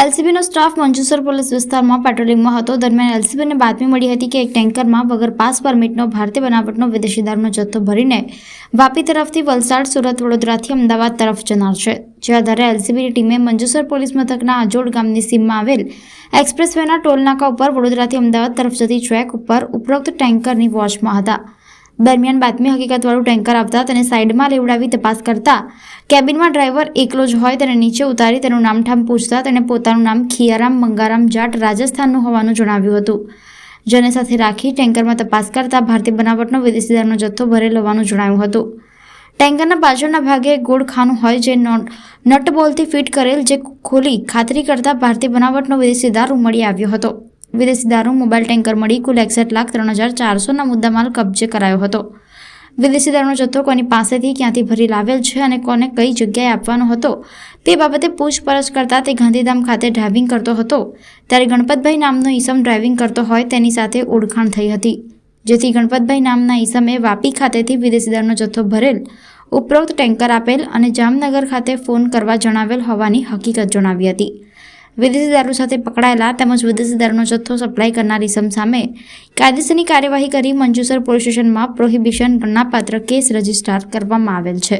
એલસીબીનો staff Manjusar police વિસ્તારમાં પેટ્રોલિંગમાં હતો. દરમિયાન એલસીબીને બાતમી મળી હતી કે એક ટેન્કરમાં વગર પાસ પરમિટનો ભારતીય બનાવટનો વિદેશી દારૂનો જથ્થો ભરીને વાપી તરફથી વલસાડ, સુરત, વડોદરાથી અમદાવાદ તરફ જનાર છે. જે આધારે એલસીબીની ટીમે મંજુસર પોલીસ મથકના આજોડ ગામની સીમમાં આવેલ એક્સપ્રેસ વેના ટોલનાકા ઉપર વડોદરાથી અમદાવાદ તરફ જતી ટ્રેક ઉપર ઉપરોક્ત ટેન્કરની વોચમાં હતા. દરમિયાન બાતમી હકીકતવાળું ટેન્કર આવતા તેને સાઈડમાં લેવડાવી તપાસ કરતા કેબિનમાં ડ્રાઈવર એકલો જ હોય તેને નીચે ઉતારી તેનું નામઠામ પૂછતા તેણે પોતાનું નામ ખિયારામ મંગારામ જાટ રાજસ્થાનનું હોવાનું જણાવ્યું હતું. જેને સાથે રાખી ટેન્કરમાં તપાસ કરતા ભારતીય બનાવટનો વિદેશી દારૂનો જથ્થો ભરેલ હોવાનું જણાવ્યું હતું. ટેન્કરના પાછળના ભાગે ગોળ ખાનું હોય જે નોટ બોલથી ફિટ કરેલ, જે ખોલી ખાતરી કરતા ભારતીય બનાવટનો વિદેશી દારૂ મળી આવ્યો હતો. વિદેશી દારૂ, મોબાઈલ ટેન્કર મળી કુલ એકસઠ લાખ ત્રણ હજાર ચારસોના મુદ્દામાલ કબજે કરાયો હતો. વિદેશી દારૂનો જથ્થો કોની પાસેથી ક્યાંથી ભરી લાવેલ છે અને કોને કઈ જગ્યાએ આપવાનો હતો? તે બાબતે પૂછપરછ કરતા તે ગાંધીધામ ખાતે ડ્રાઇવિંગ કરતો હતો. ત્યારે ગણપતભાઈ નામનો ઈસમ ડ્રાઇવિંગ કરતો હોય તેની સાથે ઓળખાણ થઈ હતી. જેથી ગણપતભાઈ નામના ઈસમે વાપી ખાતેથી વિદેશી દારૂનો જથ્થો ભરેલ, ઉપરોક્ત ટેન્કર આપેલ અને જામનગર ખાતે ફોન કરવા જણાવેલ હોવાની હકીકત જણાવી હતી. વિદેશી દારૂ સાથે પકડાયેલા તેમજ વિદેશી દારૂનો જથ્થો સપ્લાય કરનાર ઇસમ સામે કાયદેસરની કાર્યવાહી કરી મંજુસર પોલીસ સ્ટેશનમાં પ્રોહિબિશન ગણનાપાત્ર કેસ રજીસ્ટ્રાર કરવામાં આવેલ છે.